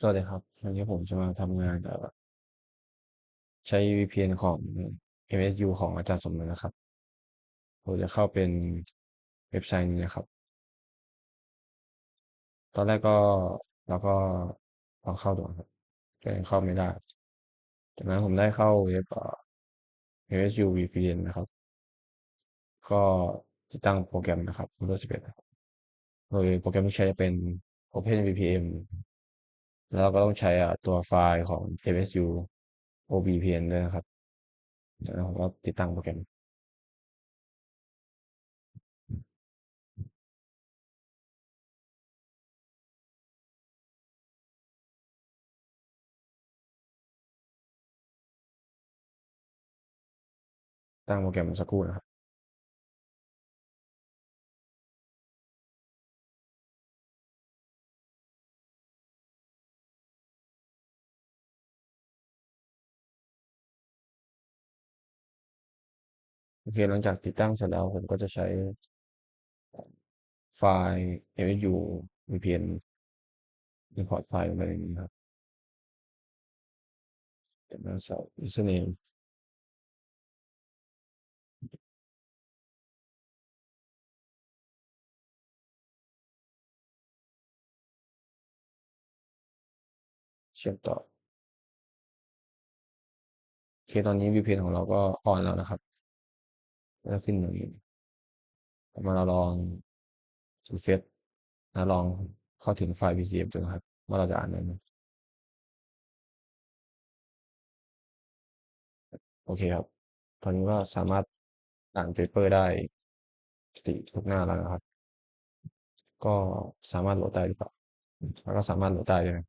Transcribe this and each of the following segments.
สวัสดีครับ วันนี้ผมจะมาทำงานเอ่อใช้ VPN ของ MSU ของอาจารย์สมนึกนะครับ ผมจะเข้าเป็นเว็บไซต์นี้นะครับ ตอนแรกก็เราก็ลองเข้าดูครับก็ยังเข้าไม่ได้ จากนั้นผมได้เข้าเว็บเอ่อ MSU VPN นะครับ ก็ติดตั้งโปรแกรมนะครับ Windows 11โดยโปรแกรมที่ใช้จะเป็น OpenVPN แล้วเราก็ต้องใช้ตัวไฟล์ของ MSU OVPN ด้วยนะครับจากนั้นผมก็ติดตั้งโปรแกรมตั้งโปรแกรมสักครู่นะครับ โอเค หลังจากติดตั้งเสร็จแล้วผมก็จะใช้ไฟล์ MSU VPN import ไฟล์ลงไปในนี้ครับจากนั้นใส่ username เชื่อมต่อโอเคตอนนี้ VPN ของเราก็ออนแล้วนะครับ แล้วขึ้นอย่างนี้ต่อมาเราลองดูเฟซนะลองเข้าถึงไฟล์ PCF ดูนะครับ ว่าเราจะอ่านได้ไหมโอเคครับ ตอนนี้ก็สามารถอ่านเปเปอร์ได้ปกติทุกหน้าแล้วนะครับ ก็สามารถโหลดได้หรือเปล่าแล้วก็สามารถโหลดได้ด้วย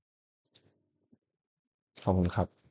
ขอบคุณครับ